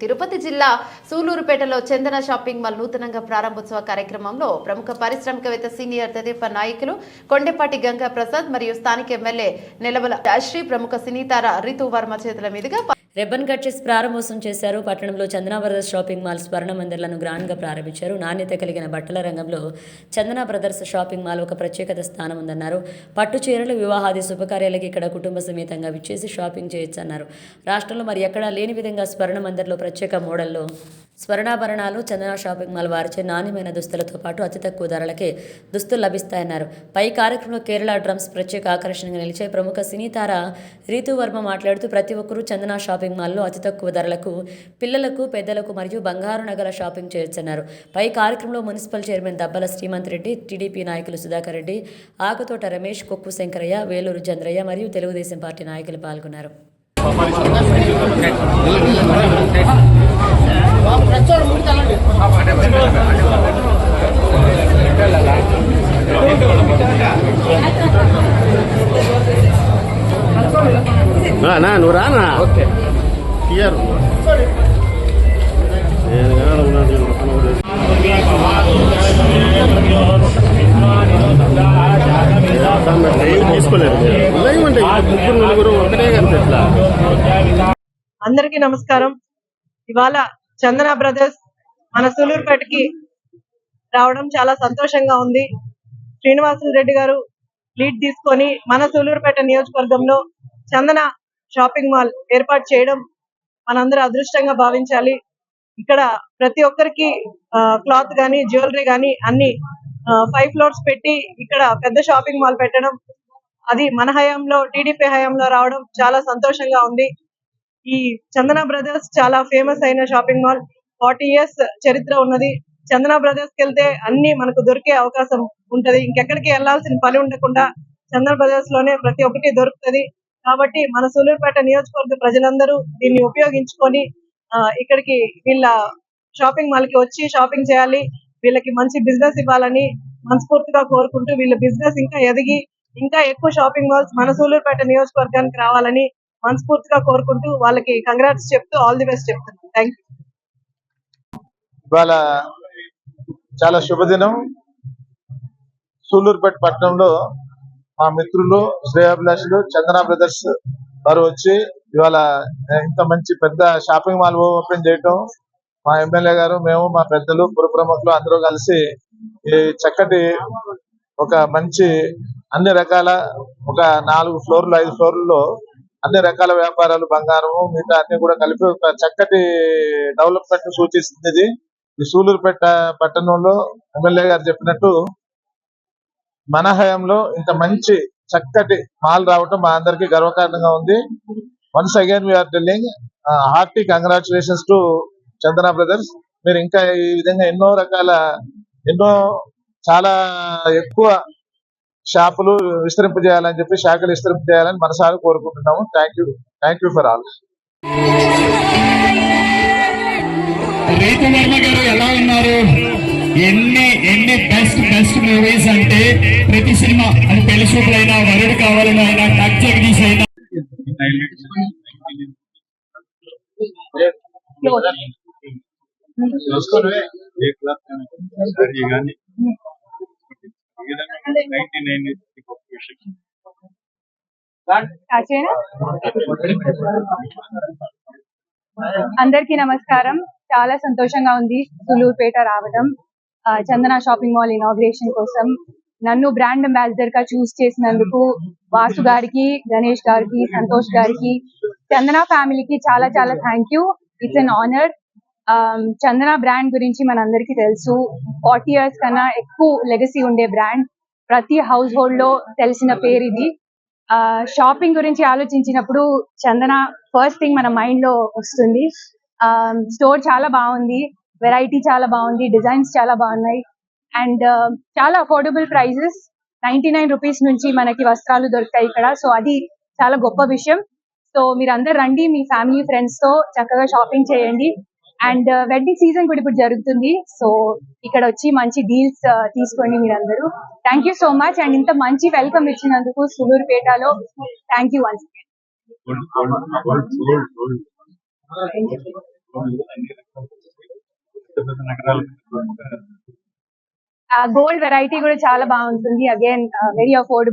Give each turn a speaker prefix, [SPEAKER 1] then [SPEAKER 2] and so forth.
[SPEAKER 1] తిరుపతి జిల్లా సూలూరుపేటలో చందన shopping mall నూతనంగా ప్రారంభోత్సవ కార్యక్రమంలో ప్రముఖ పారిశ్రామికవేత్త సీనియర్ తెదేప నాయకులు కొండెపాటి గంగా ప్రసాద్ మరియు స్థానిక ఎమ్మెల్యే నిలవల శ్రీ ప్రముఖ సినీతార రితు వర్మ చేతుల మీదుగా
[SPEAKER 2] రిబ్బన్ కట్ చేసి ప్రారంభోత్సవం చేశారు. పట్టణంలో Chandana brothers shopping mall Swarna మందిర్లను గ్రాండ్గా ప్రారంభించారు. నాణ్యత కలిగిన బట్టల రంగంలో చందనా బ్రదర్స్ షాపింగ్ మాల్ ఒక ప్రత్యేకత స్థానం ఉందన్నారు. పట్టు చీరలు వివాహాది శుభకార్యాలకి ఇక్కడ కుటుంబ సమేతంగా విచ్చేసి షాపింగ్ చేయొచ్చన్నారు. రాష్ట్రంలో మరి ఎక్కడా లేని విధంగా స్వర్ణ మందిర్లో ప్రత్యేక మోడల్లో స్వర్ణాభరణాలు చందన షాపింగ్ మాల్ వారిచే నాణ్యమైన దుస్తులతో పాటు అతి తక్కువ ధరలకే దుస్తులు లభిస్తాయన్నారు. పై కార్యక్రమంలో కేరళ డ్రమ్స్ ప్రత్యేక ఆకర్షణగా నిలిచే ప్రముఖ సినీతార రీతువర్మ మాట్లాడుతూ ప్రతి ఒక్కరూ చందన షాపింగ్ మాల్లో అతి తక్కువ ధరలకు పిల్లలకు పెద్దలకు మరియు బంగారు నగల షాపింగ్ చేర్చన్నారు పై కార్యక్రమంలో municipal chairman Dabbala Srimanth Reddy TDP నాయకులు సుధాకర్ రెడ్డి ఆకుతోట రమేష్ కొక్కు శంకరయ్య వేలూరు చంద్రయ్య మరియు తెలుగుదేశం పార్టీ నాయకులు పాల్గొన్నారు.
[SPEAKER 3] Nah, nah, Nurana. Oke. Kier. Sorry. Ya, ya, udah udah udah. అందరికి
[SPEAKER 4] అందరికీ నమస్కారం. ఇవాళ చందన బ్రదర్స్ మన సూలూరుపేటకి రావడం చాలా సంతోషంగా ఉంది. శ్రీనివాసులు రెడ్డి గారు లీడ్ తీసుకొని మన సూలూరుపేట నియోజకవర్గంలో చందన షాపింగ్ మాల్ ఏర్పాటు చేయడం మనందరూ అదృష్టంగా భావించాలి. ఇక్కడ ప్రతి ఒక్కరికి క్లాత్ కానీ జ్యువెలరీ కానీ అన్ని ఫైవ్ ఫ్లోర్స్ పెట్టి ఇక్కడ పెద్ద షాపింగ్ మాల్ పెట్టడం అది మన హయాంలో టీడీపీ హయాంలో రావడం చాలా సంతోషంగా ఉంది. ఈ చందన బ్రదర్స్ చాలా ఫేమస్ అయిన షాపింగ్ మాల్ ఫార్టీ ఇయర్స్ చరిత్ర ఉన్నది. చందన బ్రదర్స్కి వెళ్తే అన్ని మనకు దొరికే అవకాశం ఉంటది. ఇంకెక్కడికి వెళ్ళాల్సిన పని ఉండకుండా చందన బ్రదర్స్లోనే ప్రతి ఒక్కటి దొరుకుతది. కాబట్టి మన సూలూరుపేట నియోజకవర్గ ప్రజలందరూ దీన్ని ఉపయోగించుకొని ఆ, ఇక్కడికి వీళ్ళ షాపింగ్ మాల్కి వచ్చి షాపింగ్ చేయాలి. వీళ్ళకి మంచి బిజినెస్ ఇవ్వాలని మనస్ఫూర్తిగా కోరుకుంటూ వీళ్ళ బిజినెస్ ఇంకా ఎదిగి ఇంకా ఎక్కువ షాపింగ్ మాల్స్ మన సూలూరుపేట నియోజకవర్గానికి రావాలని మనస్ఫూర్తిగా కోరుకుంటూ వాళ్ళకి కంగ్రాట్స్ చెప్తూ ఆల్ ది బెస్ట్ చెప్తున్నాను. థ్యాంక్
[SPEAKER 5] ఇవాళ చాలా శుభదినం. సూలూరుపేట పట్టణంలో మా మిత్రులు శ్రేయాభిలాషులు చందన బ్రదర్స్ వారు వచ్చి ఇవాళ ఇంత మంచి పెద్ద షాపింగ్ మాల్ ఓపెన్ చేయటం మా ఎమ్మెల్యే గారు మేము మా పెద్దలు పుర ప్రముఖులు అందరూ కలిసి ఈ చక్కటి ఒక మంచి అన్ని రకాల ఒక నాలుగు ఫ్లోర్లు ఐదు ఫ్లోర్లలో అన్ని రకాల వ్యాపారాలు బంగారము మిగతా అన్ని కూడా కలిపి ఒక చక్కటి డెవలప్మెంట్ సూచిస్తుంది. ఇది ఈ సూలూరుపేట పట్టణంలో ఎమ్మెల్యే గారు చెప్పినట్టు మన హయాంలో ఇంత మంచి చక్కటి మాల్ రావటం మా అందరికి గర్వకారణంగా ఉంది. Once again we're telling hearty congratulations to Chandana brothers మీరు ఇంకా ఈ విధంగా ఎన్నో రకాల ఎన్నో చాలా ఎక్కువ షాపులు విస్తరింపజేయాలని చెప్పి శాఖలు విస్తరింపజేయాలని మనసారి కోరుకుంటున్నాము. Thank you thank you for all
[SPEAKER 6] Ritu Varma garu ఎలా ఉన్నారు? ఎన్ని ఎన్ని బెస్ట్ బెస్ట్ మూవీస్ అంటే ప్రతి సినిమా అది పెళ్ళి వరుడు కావాలని అయినా టక్ జగదీష్ అయినా
[SPEAKER 7] కాచేనా అందరికీ నమస్కారం. చాలా సంతోషంగా ఉంది సులూరుపేట రావడం. చందన షాపింగ్ మాల్ ఇనాగ్రేషన్ కోసం. నన్ను బ్రాండ్ అంబాసిడర్గా చూస్ చేసినందుకు వాసు గారికి గణేష్ గారికి సంతోష్ గారికి చందన ఫ్యామిలీకి చాలా చాలా thank you. It's an honour Um, Chandana brand గురించి మనందరికీ తెలుసు. ఫార్టీ ఇయర్స్ కన్నా ఎక్కువ లెగసీ ఉండే బ్రాండ్. ప్రతి హౌస్ హోల్డ్లో తెలిసిన పేరు ఇది. షాపింగ్ గురించి ఆలోచించినప్పుడు చందన ఫస్ట్ థింగ్ మన మైండ్లో వస్తుంది um, స్టోర్ చాలా బాగుంది. వెరైటీ చాలా బాగుంది. డిజైన్స్ చాలా బాగున్నాయి. అండ్ uh, చాలా affordable prices. Ninety nine rupees నుంచి మనకి వస్త్రాలు దొరుకుతాయి ఇక్కడ. సో అది చాలా గొప్ప విషయం. సో మీరు అందరు రండి మీ ఫ్యామిలీ ఫ్రెండ్స్తో చక్కగా షాపింగ్ చేయండి. అండ్ వెడ్డింగ్ సీజన్ కూడా ఇప్పుడు జరుగుతుంది. సో ఇక్కడ వచ్చి మంచి డీల్స్ తీసుకోండి మీరందరూ. Thank you so much and ఇంత మంచి వెల్కమ్ ఇచ్చినందుకు సులూరుపేటలో thank you once gold variety కూడా చాలా బాగుంటుంది. Again very affordable